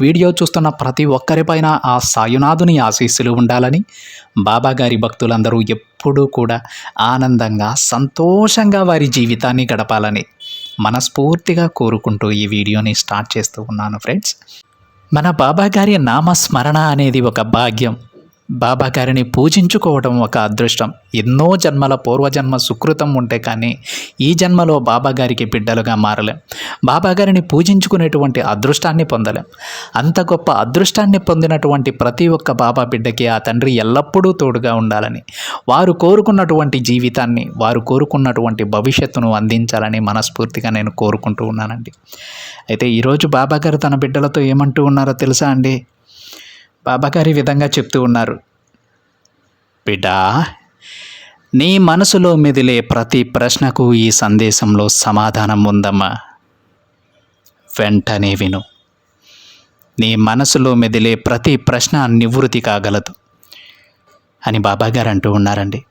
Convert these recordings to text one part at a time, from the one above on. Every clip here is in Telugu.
వీడియో చూస్తున్న ప్రతి ఒక్కరిపైన ఆ సాయునాథుని ఆశీస్సులు ఉండాలని బాబాగారి భక్తులందరూ ఎప్పుడూ కూడా ఆనందంగా సంతోషంగా వారి జీవితాన్ని గడపాలని మనస్ఫూర్తిగా కోరుకుంటూ ఈ వీడియోని స్టార్ట్ చేస్తూ ఉన్నాను ఫ్రెండ్స్. మన బాబాగారి నామస్మరణ అనేది ఒక భాగ్యం. బాబా గారిని పూజించుకోవడం ఒక అదృష్టం. ఎన్నో జన్మల పూర్వజన్మ సుకృతం ఉంటే కానీ ఈ జన్మలో బాబా గారికి బిడ్డలుగా మారలేం. బాబా గారిని పూజించుకునేటువంటి అదృష్టాన్ని పొందలేం. అంత గొప్ప అదృష్టాన్ని పొందినటువంటి ప్రతి ఒక్క బాబా బిడ్డకి ఆ తండ్రి ఎల్లప్పుడూ తోడుగా ఉండాలని వారు కోరుకున్నటువంటి జీవితాన్ని వారు కోరుకున్నటువంటి భవిష్యత్తును అందించాలని మనస్ఫూర్తిగా నేను కోరుకుంటూ ఉన్నానండి. అయితే ఈరోజు బాబా గారు తన బిడ్డలతో ఏమంటూ ఉన్నారో తెలుసా అండి? బాబాగారి విధంగా చెప్తూ ఉన్నారు. బిడ్డా నీ మనసులో మెదిలే ప్రతి ప్రశ్నకు ఈ సందేశంలో సమాధానం ఉందమ్మా. వెంటనే విను. నీ మనసులో మెదిలే ప్రతి ప్రశ్న నివృత్తి కాగలదు అని బాబాగారు అంటూ ఉన్నారండి.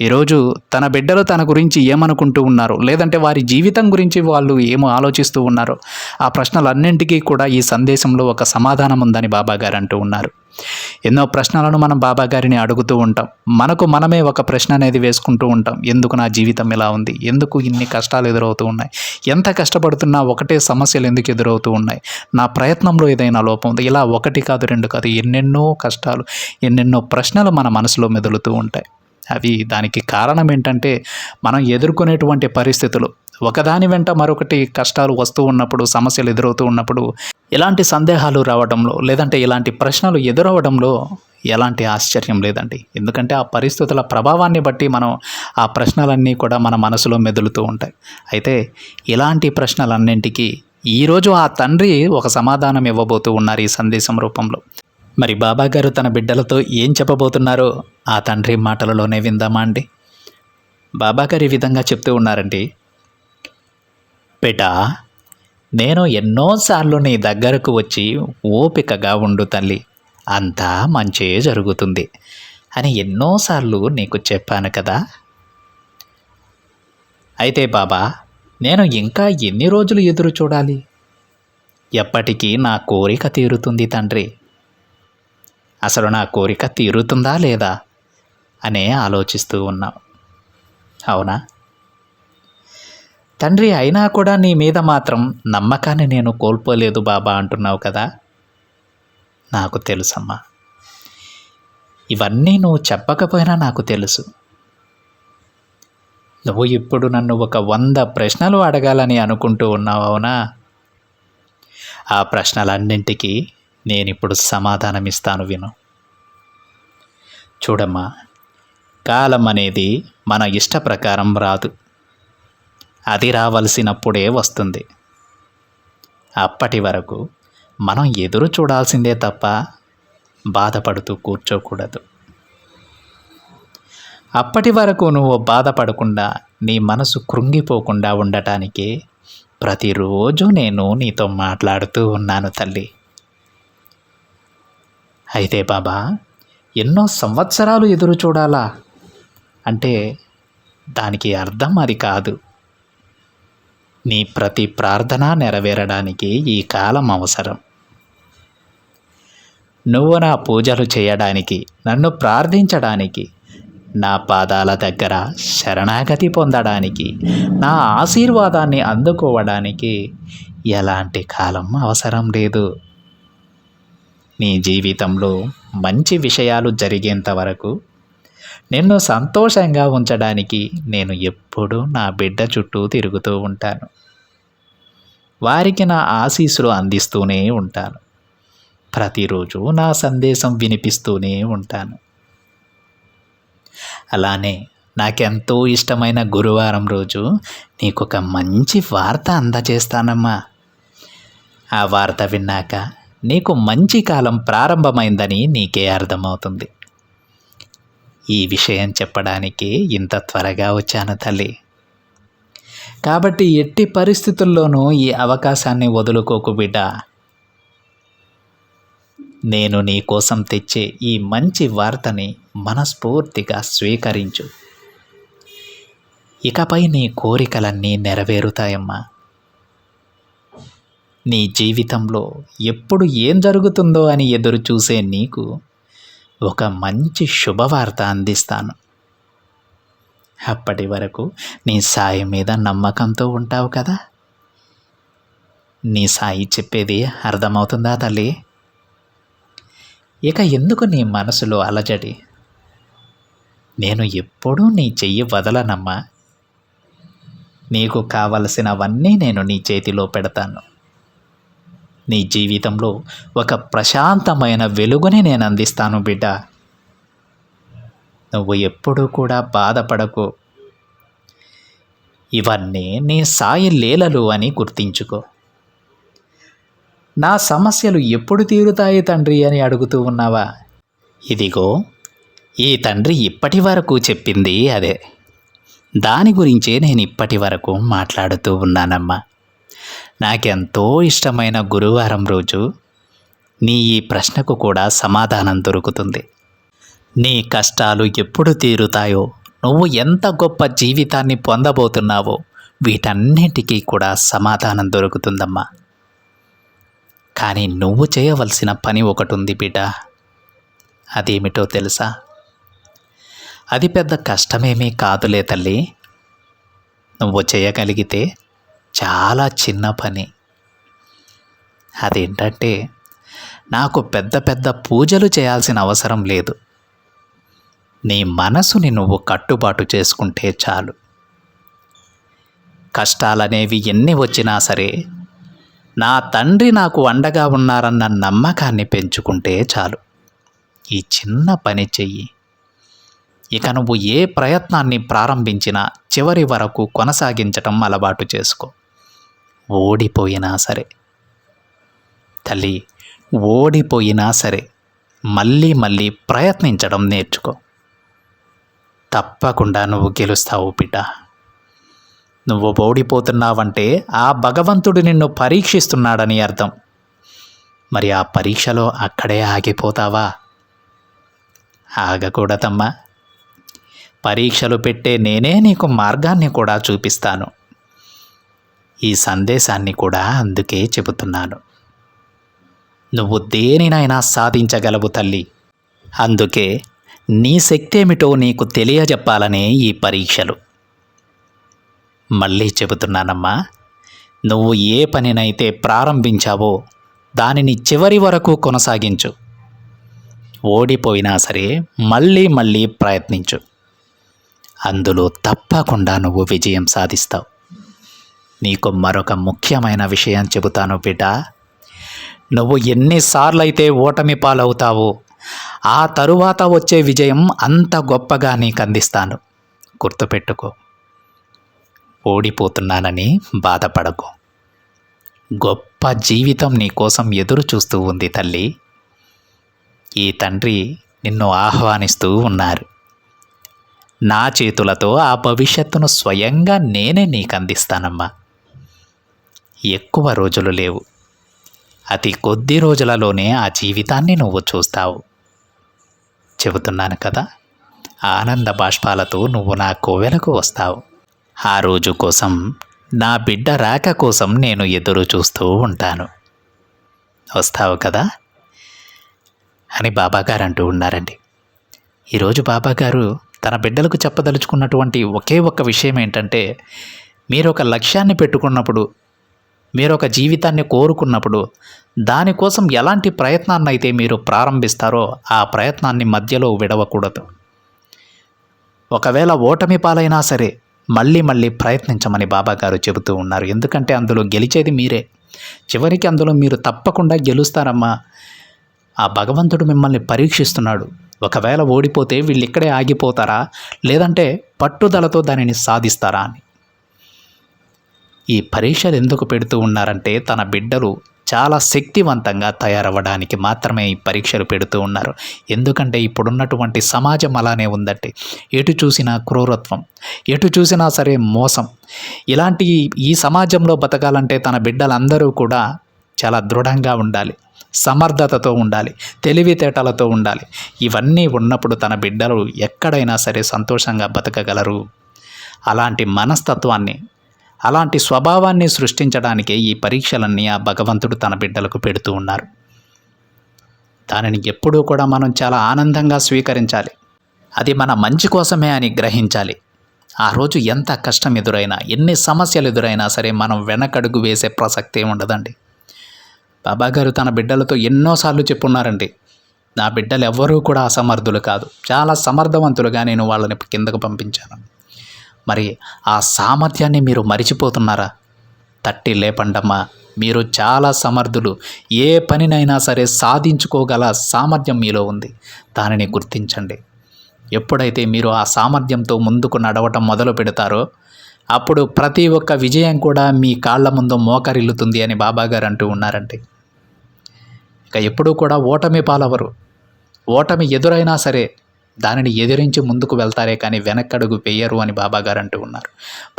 ఈరోజు తన బిడ్డలు తన గురించి ఏమనుకుంటూ ఉన్నారు? లేదంటే వారి జీవితం గురించి వాళ్ళు ఏమో ఆలోచిస్తూ ఉన్నారో? ఆ ప్రశ్నలన్నింటికీ కూడా ఈ సందేశంలో ఒక సమాధానం ఉందని బాబా గారు అంటూ ఉన్నారు. ఎన్నో ప్రశ్నలను మనం బాబా గారిని అడుగుతూ ఉంటాం. మనకు మనమే ఒక ప్రశ్న అనేది వేసుకుంటూ ఉంటాం. ఎందుకు నా జీవితం ఇలా ఉంది? ఎందుకు ఇన్ని కష్టాలు ఎదురవుతూ ఉన్నాయి? ఎంత కష్టపడుతున్నా ఒకటే సమస్యలు ఎందుకు ఎదురవుతూ ఉన్నాయి? నా ప్రయత్నంలో ఏదైనా లోపం ఉంది? ఇలా ఒకటి కాదు రెండు కాదు ఎన్నెన్నో కష్టాలు ఎన్నెన్నో ప్రశ్నలు మన మనసులో మెదులుతూ ఉంటాయి. అవి దానికి కారణం ఏంటంటే మనం ఎదుర్కొనేటువంటి పరిస్థితులు. ఒకదాని వెంట మరొకటి కష్టాలు వస్తూ ఉన్నప్పుడు సమస్యలు ఎదురవుతూ ఉన్నప్పుడు ఇలాంటి సందేహాలు రావడంలో లేదంటే ఇలాంటి ప్రశ్నలు ఎదురవడంలో ఎలాంటి ఆశ్చర్యం లేదండి. ఎందుకంటే ఆ పరిస్థితుల ప్రభావాన్ని బట్టి మనం ఆ ప్రశ్నలన్నీ కూడా మన మనసులో మెదులుతూ ఉంటాయి. అయితే ఇలాంటి ప్రశ్నలన్నింటికీ ఈరోజు ఆ తండ్రి ఒక సమాధానం ఇవ్వబోతూ ఉన్నారు ఈ సందేశం రూపంలో. మరి బాబా గారు తన బిడ్డలతో ఏం చెప్పబోతున్నారో ఆ తండ్రి మాటలలోనే విందామా అండి? బాబా గారు ఈ విధంగా చెప్తూ ఉన్నారండి. బిడ్డ నేను ఎన్నోసార్లు నీ దగ్గరకు వచ్చి ఓపికగా ఉండు తల్లి. అంతా మంచే జరుగుతుంది. అని ఎన్నోసార్లు నీకు చెప్పాను కదా. అయితే బాబా నేను ఇంకా ఎన్ని రోజులు ఎదురు చూడాలి? ఎప్పటికీ నా కోరిక తీరుతుంది తండ్రి. అసలు నా కోరిక తీరుతుందా లేదా అనే ఆలోచిస్తూ ఉన్నాం. అవునా? తండ్రి అయినా కూడా నీ మీద మాత్రం నమ్మకాన్ని నేను కోల్పోలేదు బాబా అంటున్నావు కదా? నాకు తెలుసమ్మా. ఇవన్నీ నువ్వు చెప్పకపోయినా నాకు తెలుసు. నువ్వు ఇప్పుడు నన్ను ఒక వంద ప్రశ్నలు అడగాలని అనుకుంటూ ఉన్నావు అవునా? ఆ ప్రశ్నలన్నింటికీ నేను ఇప్పుడు సమాధానం ఇస్తాను విను. చూడమ్మా కాలం అనేది మన ఇష్ట ప్రకారం రాదు. అది రావలసినప్పుడే వస్తుంది. అప్పటి వరకు మనం ఎదురు చూడాల్సిందే తప్ప బాధపడుతూ కూర్చోకూడదు. అప్పటి వరకు నువ్వు బాధపడకుండా నీ మనసు కృంగిపోకుండా ఉండటానికి ప్రతిరోజు నేను నీతో మాట్లాడుతూ ఉన్నాను తల్లి. అయితే బాబా ఎన్నో సంవత్సరాలు ఎదురు చూడాలా? అంటే దానికి అర్థం అది కాదు. నీ ప్రతి ప్రార్థన నెరవేరడానికి ఈ కాలం అవసరం. నువ్వు నా పూజలు చేయడానికి నన్ను ప్రార్థించడానికి నా పాదాల దగ్గర శరణాగతి పొందడానికి నా ఆశీర్వాదాన్ని అందుకోవడానికి ఎలాంటి కాలం అవసరం లేదు. నీ జీవితంలో మంచి విషయాలు జరిగేంత వరకు నిన్ను సంతోషంగా ఉంచడానికి నేను ఎప్పుడూ నా బిడ్డ చుట్టూ తిరుగుతూ ఉంటాను. వారికి నా ఆశీస్సులు అందిస్తూనే ఉంటాను. ప్రతిరోజు నా సందేశం వినిపిస్తూనే ఉంటాను. అలానే నాకెంతో ఇష్టమైన గురువారం రోజు నీకు ఒక మంచి వార్త అందజేస్తానమ్మా. ఆ వార్త విన్నాక నీకు మంచి కాలం ప్రారంభమైందని నీకే అర్థమవుతుంది. ఈ విషయం చెప్పడానికి ఇంత త్వరగా వచ్చాను తల్లి. కాబట్టి ఎట్టి పరిస్థితుల్లోనూ ఈ అవకాశాన్ని వదులుకోకు బిడ్డ. నేను నీ కోసం తెచ్చే ఈ మంచి వార్తని మనస్ఫూర్తిగా స్వీకరించు. ఇకపై నీ కోరికలన్నీ నెరవేరుతాయమ్మా. నీ జీవితంలో ఎప్పుడు ఏం జరుగుతుందో అని ఎదురు చూసే నీకు ఒక మంచి శుభవార్త అందిస్తాను. అప్పటి వరకు నీ సాయి మీద నమ్మకంతో ఉంటావు కదా? నీ సాయి చెప్పేది అర్థమవుతుందా తల్లి? ఇక ఎందుకు నీ మనసులో అలజడి? నేను ఎప్పుడూ నీ చెయ్యి వదలనమ్మా. నీకు కావలసినవన్నీ నేను నీ చేతిలో పెడతాను. నీ జీవితంలో ఒక ప్రశాంతమైన వెలుగుని నేను అందిస్తాను బిడ్డ. నువ్వు ఎప్పుడూ కూడా బాధపడకు. ఇవన్నీ నీ సాయి లీలలు అని గుర్తించుకో. నా సమస్యలు ఎప్పుడు తీరుతాయి తండ్రి అని అడుగుతూ ఉన్నావా? ఇదిగో ఈ తండ్రి ఇప్పటి వరకు చెప్పింది అదే. దాని గురించే నేను ఇప్పటి వరకు మాట్లాడుతూ ఉన్నానమ్మా. నాకెంతో ఇష్టమైన గురువారం రోజు నీ ఈ ప్రశ్నకు కూడా సమాధానం దొరుకుతుంది. నీ కష్టాలు ఎప్పుడు తీరుతాయో నువ్వు ఎంత గొప్ప జీవితాన్ని పొందబోతున్నావో వీటన్నిటికీ కూడా సమాధానం దొరుకుతుందమ్మా. కానీ నువ్వు చేయవలసిన పని ఒకటి ఉంది బిడ్డ. అదేమిటో తెలుసా? అది పెద్ద కష్టమేమీ కాదులే తల్లి. నువ్వు చేయగలిగితే చాలా చిన్న పని. అదేంటంటే నాకు పెద్ద పెద్ద పూజలు చేయాల్సిన అవసరం లేదు. నీ మనసుని నువ్వు కట్టుబాటు చేసుకుంటే చాలు. కష్టాలనేవి ఎన్ని వచ్చినా సరే నా తండ్రి నాకు అండగా ఉన్నారన్న నమ్మకాన్ని పెంచుకుంటే చాలు. ఈ చిన్న పని చెయ్యి. ఇక నువ్వు ఏ ప్రయత్నాన్ని ప్రారంభించినా చివరి వరకు కొనసాగించటం అలవాటు చేసుకో. ఓడిపోయినా సరే. తల్లి ఓడిపోయినా సరే మళ్ళీ మళ్ళీ ప్రయత్నించడం నేర్చుకో. తప్పకుండా నువ్వు గెలుస్తావు బిడ్డ. నువ్వు ఓడిపోతున్నావంటే ఆ భగవంతుడు నిన్ను పరీక్షిస్తున్నాడని అర్థం. మరి ఆ పరీక్షలో అక్కడే ఆగిపోతావా? ఆగకూడదమ్మా. పరీక్షలు పెట్టే నేనే నీకు మార్గాన్ని కూడా చూపిస్తాను. ఈ సందేశాన్ని కూడా అందుకే చెబుతున్నాను. నువ్వు దేనినైనా సాధించగలవు తల్లి. అందుకే నీ శక్తి ఏమిటో నీకు తెలియజెప్పాలనే ఈ పరీక్షలు. మళ్ళీ చెబుతున్నానమ్మా నువ్వు ఏ పనినైతే ప్రారంభించావో దానిని చివరి వరకు కొనసాగించు. ఓడిపోయినా సరే మళ్ళీ మళ్ళీ ప్రయత్నించు. అందులో తప్పకుండా నువ్వు విజయం సాధిస్తావు. నీకు మరొక ముఖ్యమైన విషయం చెబుతాను బిడ్డ. నువ్వు ఎన్నిసార్లైతే ఓటమి పాలవుతావో ఆ తరువాత వచ్చే విజయం అంత గొప్పగా నీకు అందిస్తాను. గుర్తుపెట్టుకో. ఓడిపోతున్నానని బాధపడకు. గొప్ప జీవితం నీకోసం ఎదురు చూస్తూ ఉంది తల్లి. ఈ తండ్రి నిన్ను ఆహ్వానిస్తూ ఉన్నారు. నా చేతులతో ఆ భవిష్యత్తును స్వయంగా నేనే నీకు అందిస్తానమ్మా. ఎక్కువ రోజులు లేవు. అతి కొద్ది రోజులలోనే ఆ జీవితాన్ని నువ్వు చూస్తావు. చెబుతున్నాను కదా ఆనంద బాష్పాలతో నువ్వు నా కోవెలకు వస్తావు. ఆ రోజు కోసం నా బిడ్డ రాక కోసం నేను ఎదురు చూస్తూ ఉంటాను. వస్తావు కదా? అని బాబాగారు అంటూ ఉన్నారండి. ఈరోజు బాబాగారు తన బిడ్డలకు చెప్పదలుచుకున్నటువంటి ఒకే ఒక్క విషయం ఏంటంటే మీరు ఒక లక్ష్యాన్ని పెట్టుకున్నప్పుడు మీరు ఒక జీవితాన్ని కోరుకున్నప్పుడు దానికోసం ఎలాంటి ప్రయత్నాన్ని అయితే మీరు ప్రారంభిస్తారో ఆ ప్రయత్నాన్ని మధ్యలో విడవకూడదు. ఒకవేళ ఓటమి పాలైనా సరే మళ్ళీ మళ్ళీ ప్రయత్నించమని బాబాగారు చెబుతూ ఉన్నారు. ఎందుకంటే అందులో గెలిచేది మీరే. చివరికి అందులో మీరు తప్పకుండా గెలుస్తారమ్మా. ఆ భగవంతుడు మిమ్మల్ని పరీక్షిస్తున్నాడు. ఒకవేళ ఓడిపోతే వీళ్ళు ఇక్కడే ఆగిపోతారా? లేదంటే పట్టుదలతో దానిని సాధిస్తారా అని. ఈ పరీక్షలు ఎందుకు పెడుతూ ఉన్నారంటే తన బిడ్డలు చాలా శక్తివంతంగా తయారవ్వడానికి మాత్రమే ఈ పరీక్షలు పెడుతూ ఉన్నారు. ఎందుకంటే ఇప్పుడున్నటువంటి సమాజం అలానే ఉందండి. ఎటు చూసినా క్రూరత్వం ఎటు చూసినా సరే మోసం. ఇలాంటి ఈ సమాజంలో బతకాలంటే తన బిడ్డలందరూ కూడా చాలా దృఢంగా ఉండాలి. సమర్థతతో ఉండాలి. తెలివితేటలతో ఉండాలి. ఇవన్నీ ఉన్నప్పుడు తన బిడ్డలు ఎక్కడైనా సరే సంతోషంగా బతకగలరు. అలాంటి మనస్తత్వాన్ని అలాంటి స్వభావాన్ని సృష్టించడానికే ఈ పరీక్షలన్నీ ఆ భగవంతుడు తన బిడ్డలకు పెడుతూ ఉన్నారు. దానిని ఎప్పుడూ కూడా మనం చాలా ఆనందంగా స్వీకరించాలి. అది మన మంచి కోసమే అని గ్రహించాలి. ఆ రోజు ఎంత కష్టం ఎదురైనా ఎన్ని సమస్యలు ఎదురైనా సరే మనం వెనకడుగు వేసే ప్రసక్తే ఉండదండి. బాబాగారు తన బిడ్డలతో ఎన్నోసార్లు చెప్పున్నారండి. నా బిడ్డలు ఎవ్వరూ కూడా అసమర్థులు కాదు. చాలా సమర్థవంతులుగా నేను వాళ్ళని కిందకు పంపించాను. మరి ఆ సామర్థ్యాన్ని మీరు మరిచిపోతున్నారా? తట్టి లేపండమ్మా మీరు చాలా సమర్థులు. ఏ పనినైనా సరే సాధించుకోగల సామర్థ్యం మీలో ఉంది. దానిని గుర్తించండి. ఎప్పుడైతే మీరు ఆ సామర్థ్యంతో ముందుకు నడవటం మొదలు పెడతారో అప్పుడు ప్రతి ఒక్క విజయం కూడా మీ కాళ్ళ ముందు మోకరిల్లుతుంది అని బాబాగారు అంటూ ఉన్నారండి. ఇక ఎప్పుడూ కూడా ఓటమి పాలవరు. ఓటమి ఎదురైనా సరే దానిని ఎదిరించి ముందుకు వెళ్తారే కానీ వెనక్కడుగు వేయరు అని బాబాగారు అంటూ ఉన్నారు.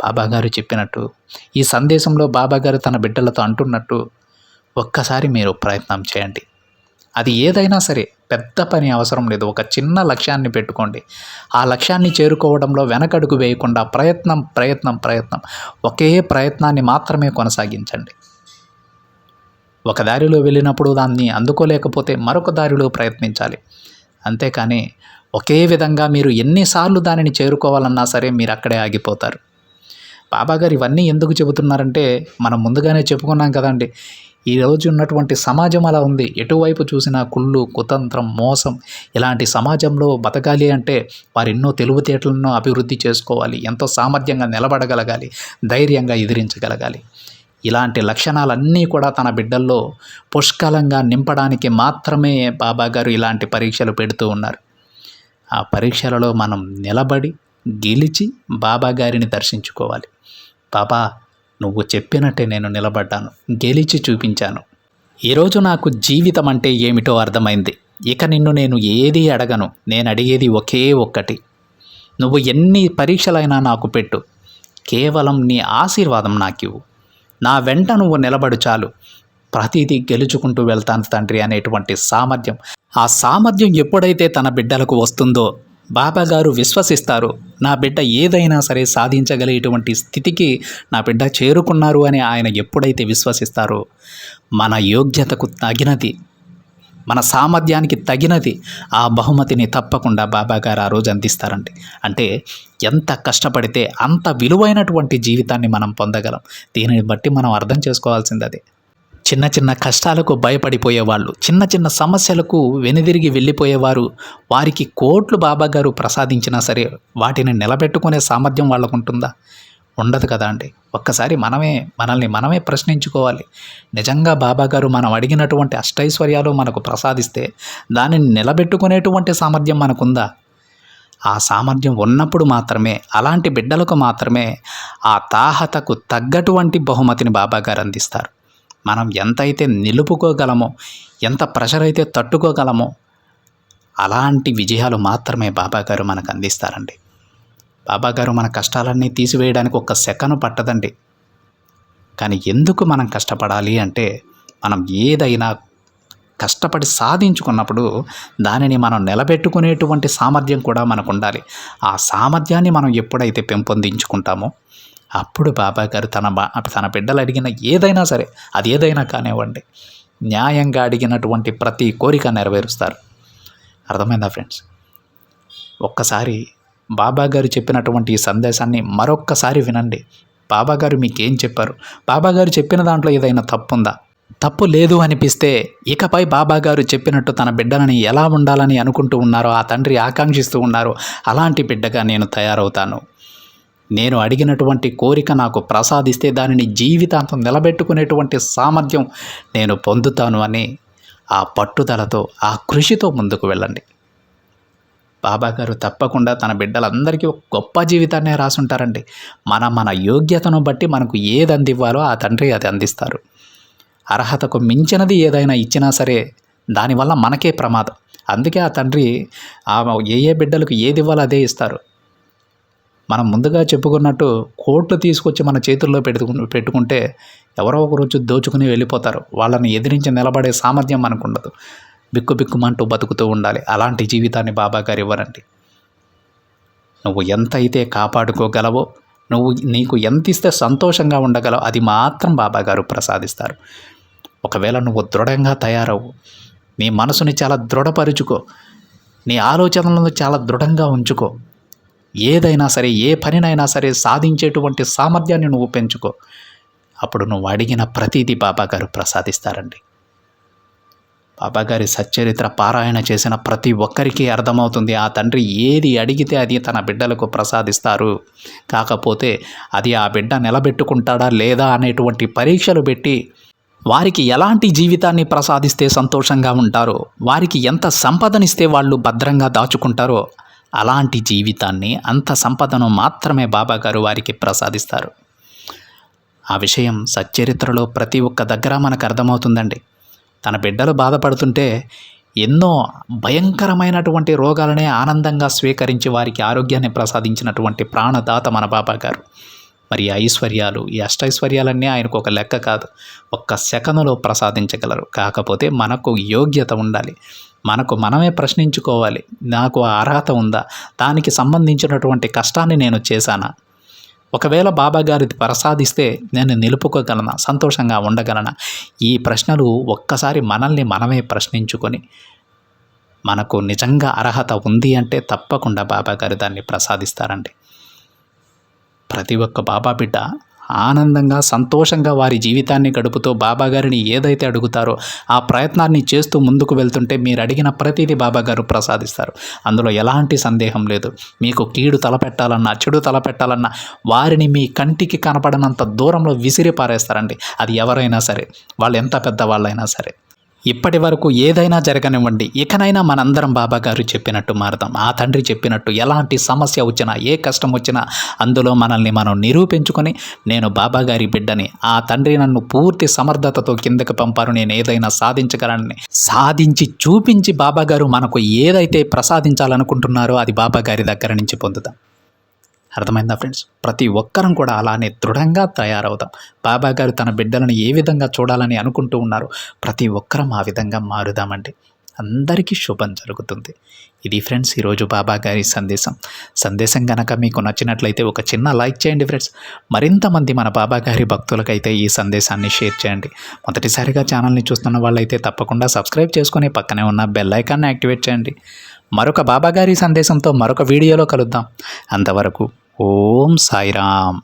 బాబాగారు చెప్పినట్టు ఈ సందేశంలో బాబాగారు తన బిడ్డలతో అంటున్నట్టు ఒక్కసారి మీరు ప్రయత్నం చేయండి. అది ఏదైనా సరే పెద్ద పని అవసరం లేదు. ఒక చిన్న లక్ష్యాన్ని పెట్టుకోండి. ఆ లక్ష్యాన్ని చేరుకోవడంలో వెనకడుగు వేయకుండా ప్రయత్నం ప్రయత్నం ప్రయత్నం ఒకే ప్రయత్నాన్ని మాత్రమే కొనసాగించండి. ఒక దారిలో వెళ్ళినప్పుడు దాన్ని అందుకోలేకపోతే మరొక దారిలో ప్రయత్నించాలి. అంతేకాని ఒకే విధంగా మీరు ఎన్నిసార్లు దానిని చేరుకోవాలన్నా సరే మీరు అక్కడే ఆగిపోతారు. బాబాగారు ఇవన్నీ ఎందుకు చెబుతున్నారంటే మనం ముందుగానే చెప్పుకున్నాం కదండి ఈ రోజు ఉన్నటువంటి సమాజం అలా ఉంది. ఎటువైపు చూసినా కుళ్ళు కుతంత్రం మోసం ఇలాంటి సమాజంలో బతకాలి అంటే వారు ఎన్నో తెలివితేటలను అభివృద్ధి చేసుకోవాలి. ఎంతో సామర్థ్యంగా నిలబడగలగాలి ధైర్యంగా ఎదిరించగలగాలి. ఇలాంటి లక్షణాలన్నీ కూడా తన బిడ్డల్లో పుష్కలంగా నింపడానికి మాత్రమే బాబాగారు ఇలాంటి పరీక్షలు పెడుతూ ఉన్నారు. ఆ పరీక్షలలో మనం నిలబడి గెలిచి బాబా గారిని దర్శించుకోవాలి. బాబా నువ్వు చెప్పినట్టే నేను నిలబడ్డాను గెలిచి చూపించాను. ఈరోజు నాకు జీవితం అంటే ఏమిటో అర్థమైంది. ఇక నిన్ను నేను ఏది అడగను నేను అడిగేది ఒకే ఒక్కటి. నువ్వు ఎన్ని పరీక్షలైనా నాకు పెట్టు కేవలం నీ ఆశీర్వాదం నాకివ్వు. నా వెంట నువ్వు నిలబడు చాలు. ప్రతిదీ గెలుచుకుంటూ వెళ్తాను తండ్రి అనేటువంటి సామర్థ్యం. ఆ సామర్థ్యం ఎప్పుడైతే తన బిడ్డలకు వస్తుందో బాబా గారు విశ్వసిస్తారు నా బిడ్డ ఏదైనా సరే సాధించగలిగేటువంటి స్థితికి నా బిడ్డ చేరుకున్నారు అని ఆయన ఎప్పుడైతే విశ్వసిస్తారో మన యోగ్యతకు తగినది మన సామర్థ్యానికి తగినది ఆ బహుమతిని తప్పకుండా బాబా గారు ఆ రోజు అందిస్తారండి. అంటే ఎంత కష్టపడితే అంత విలువైనటువంటి జీవితాన్ని మనం పొందగలం. దీనిని బట్టి మనం అర్థం చేసుకోవాల్సింది అదే. చిన్న చిన్న కష్టాలకు భయపడిపోయేవాళ్ళు చిన్న చిన్న సమస్యలకు వెనుదిరిగి వెళ్ళిపోయేవారు. వారికి కోట్లు బాబాగారు ప్రసాదించినా సరే వాటిని నిలబెట్టుకునే సామర్థ్యం వాళ్ళకు ఉంటుందా? ఉండదు కదా అండి. ఒక్కసారి మనమే మనల్ని మనమే ప్రశ్నించుకోవాలి. నిజంగా బాబాగారు మనం అడిగినటువంటి అష్టైశ్వర్యాలు మనకు ప్రసాదిస్తే దానిని నిలబెట్టుకునేటువంటి సామర్థ్యం మనకుందా? ఆ సామర్థ్యం ఉన్నప్పుడు మాత్రమే అలాంటి బిడ్డలకు మాత్రమే ఆ తాహతకు తగ్గటువంటి బహుమతిని బాబాగారు అందిస్తారు. మనం ఎంతైతే నిలుపుకోగలమో ఎంత ప్రెషర్ అయితే తట్టుకోగలమో అలాంటి విజయాలు మాత్రమే బాబాగారు మనకు అందిస్తారండి. బాబాగారు మన కష్టాలన్నీ తీసివేయడానికి ఒక్క సెకను పట్టదండి. కానీ ఎందుకు మనం కష్టపడాలి అంటే మనం ఏదైనా కష్టపడి సాధించుకున్నప్పుడు దానిని మనం నిలబెట్టుకునేటువంటి సామర్థ్యం కూడా మనకు ఉండాలి. ఆ సామర్థ్యాన్ని మనం ఎప్పుడైతే పెంపొందించుకుంటామో అప్పుడు బాబాగారు తన తన బిడ్డలు అడిగిన ఏదైనా సరే అది ఏదైనా కానివ్వండి న్యాయంగా అడిగినటువంటి ప్రతి కోరిక నెరవేరుస్తారు. అర్థమైందా ఫ్రెండ్స్? ఒక్కసారి బాబా గారు చెప్పినటువంటి ఈ సందేశాన్ని మరొక్కసారి వినండి. బాబా గారు మీకేం చెప్పారు? బాబా గారు చెప్పిన దాంట్లో ఏదైనా తప్పు ఉందా తప్పు లేదు అనిపిస్తే ఇకపై బాబాగారు చెప్పినట్టు తన బిడ్డలని ఎలా ఉండాలని అనుకుంటూ ఉన్నారో ఆ తండ్రి ఆకాంక్షిస్తూ ఉన్నారో అలాంటి బిడ్డగా నేను తయారవుతాను. నేను అడిగినటువంటి కోరిక నాకు ప్రసాదిస్తే దానిని జీవితాంతం నిలబెట్టుకునేటువంటి సామర్థ్యం నేను పొందుతాను అని ఆ పట్టుదలతో ఆ కృషితో ముందుకు వెళ్ళండి. బాబాగారు తప్పకుండా తన బిడ్డలందరికీ ఒక గొప్ప జీవితాన్నే రాసుంటారండి. మన మన యోగ్యతను బట్టి మనకు ఏది అందివ్వాలో ఆ తండ్రి అది అందిస్తారు. అర్హతకు మించినది ఏదైనా ఇచ్చినా సరే దానివల్ల మనకే ప్రమాదం. అందుకే ఆ తండ్రి ఆ ఏ ఏ బిడ్డలకు ఏది ఇవ్వాలో అదే ఇస్తారు. మనం ముందుగా చెప్పుకున్నట్టు కోట్లు తీసుకొచ్చి మన చేతుల్లో పెట్టుకు పెట్టుకుంటే ఎవరో ఒక రోజు దోచుకుని వెళ్ళిపోతారు. వాళ్ళని ఎదిరించి నిలబడే సామర్థ్యం మనకు ఉండదు బిక్కు బిక్కుమంటూ బతుకుతూ ఉండాలి. అలాంటి జీవితాన్ని బాబా గారు ఇవ్వరండి. నువ్వు ఎంత అయితే కాపాడుకోగలవో నువ్వు నీకు ఎంత ఇస్తే సంతోషంగా ఉండగలవు అది మాత్రం బాబాగారు ప్రసాదిస్తారు. ఒకవేళ నువ్వు దృఢంగా తయారవు నీ మనసుని చాలా దృఢపరుచుకో నీ ఆలోచనలను చాలా దృఢంగా ఉంచుకో ఏదైనా సరే ఏ పనినైనా సరే సాధించేటువంటి సామర్థ్యాన్ని నువ్వు పెంచుకో. అప్పుడు నువ్వు అడిగిన ప్రతిదీ బాబాగారు ప్రసాదిస్తారండి. బాబాగారి సచ్చరిత్ర పారాయణ చేసిన ప్రతి ఒక్కరికి అర్థమవుతుంది. ఆ తండ్రి ఏది అడిగితే అది తన బిడ్డలకు ప్రసాదిస్తారు. కాకపోతే అది ఆ బిడ్డ నిలబెట్టుకుంటాడా లేదా అనేటువంటి పరీక్షలు పెట్టి వారికి ఎలాంటి జీవితాన్ని ప్రసాదిస్తే సంతోషంగా ఉంటారో వారికి ఎంత సంపదనిస్తే వాళ్ళు భద్రంగా దాచుకుంటారో అలాంటి జీవితాన్ని అంత సంపదను మాత్రమే బాబాగారు వారికి ప్రసాదిస్తారు. ఆ విషయం సచ్చరిత్రలో ప్రతి ఒక్క దగ్గర మనకు అర్థమవుతుందండి. తన బిడ్డలు బాధపడుతుంటే ఎన్నో భయంకరమైనటువంటి రోగాలనే ఆనందంగా స్వీకరించి వారికి ఆరోగ్యాన్ని ప్రసాదించినటువంటి ప్రాణదాత మన బాబా గారు. మరి ఐశ్వర్యాలు ఈ అష్టైశ్వర్యాలన్నీ ఆయనకు ఒక లెక్క కాదు ఒక్క సెకనులో ప్రసాదించగలరు. కాకపోతే మనకు యోగ్యత ఉండాలి. మనకు మనమే ప్రశ్నించుకోవాలి. నాకు ఆ అర్హత ఉందా? దానికి సంబంధించినటువంటి కష్టాన్ని నేను చేశానా? ఒకవేళ బాబా గారిది ప్రసాదిస్తే నేను నిలుపుకోగలనా? సంతోషంగా ఉండగలనా? ఈ ప్రశ్నలు ఒక్కసారి మనల్ని మనమే ప్రశ్నించుకొని మనకు నిజంగా అర్హత ఉంది అంటే తప్పకుండా బాబా గారు దాన్ని ప్రసాదిస్తారండి. ప్రతి ఒక్క బాబా బిడ్డ ఆనందంగా సంతోషంగా వారి జీవితాన్ని గడుపుతూ బాబాగారిని ఏదైతే అడుగుతారో ఆ ప్రయత్నాన్ని చేస్తూ ముందుకు వెళ్తుంటే మీరు అడిగిన ప్రతిదీ బాబాగారు ప్రసాదిస్తారు. అందులో ఎలాంటి సందేహం లేదు. మీకు కీడు తలపెట్టాలన్నా చెడు తలపెట్టాలన్నా వారిని మీ కంటికి కనపడనంత దూరంలో విసిరి పారేస్తారండి అది ఎవరైనా సరే వాళ్ళు ఎంత పెద్ద వాళ్ళైనా సరే. ఇప్పటి వరకు ఏదైనా జరగనివ్వండి. ఇకనైనా మనందరం బాబా గారు చెప్పినట్టు మారదాం. ఆ తండ్రి చెప్పినట్టు ఎలాంటి సమస్య వచ్చినా ఏ కష్టం వచ్చినా అందులో మనల్ని మనం నిరూపించుకొని నేను బాబా గారి బిడ్డని ఆ తండ్రి నన్ను పూర్తి సమర్థతతో కిందకి పంపారు. నేను ఏదైనా సాధించగలని సాధించి చూపించి బాబా గారు మనకు ఏదైతే ప్రసాదించాలనుకుంటున్నారో అది బాబా గారి దగ్గర నుంచి పొందుతాం అర్థమైందా ఫ్రెండ్స్? ప్రతి ఒక్కరం కూడా అలానే దృఢంగా తయారవుతాం. బాబా గారు తన బిడ్డలను ఏ విధంగా చూడాలని అనుకుంటూ ఉన్నారు ప్రతి ఒక్కరం ఆ విధంగా మారుదామండి. అందరికీ శుభం జరుగుతుంది. ఇది ఫ్రెండ్స్ ఈరోజు బాబా గారి సందేశం. సందేశం కనుక మీకు నచ్చినట్లయితే ఒక చిన్న లైక్ చేయండి ఫ్రెండ్స్. మరింతమంది మన బాబా గారి భక్తులకైతే ఈ సందేశాన్ని షేర్ చేయండి. మొదటిసారిగా ఛానల్ని చూస్తున్న వాళ్ళైతే తప్పకుండా సబ్స్క్రైబ్ చేసుకొని పక్కనే ఉన్న బెల్ ఐకాన్ని యాక్టివేట్ చేయండి. మరొక బాబాగారి సందేశంతో మరొక వీడియోలో కలుద్దాం. అంతవరకు ఓం సాయిరామ్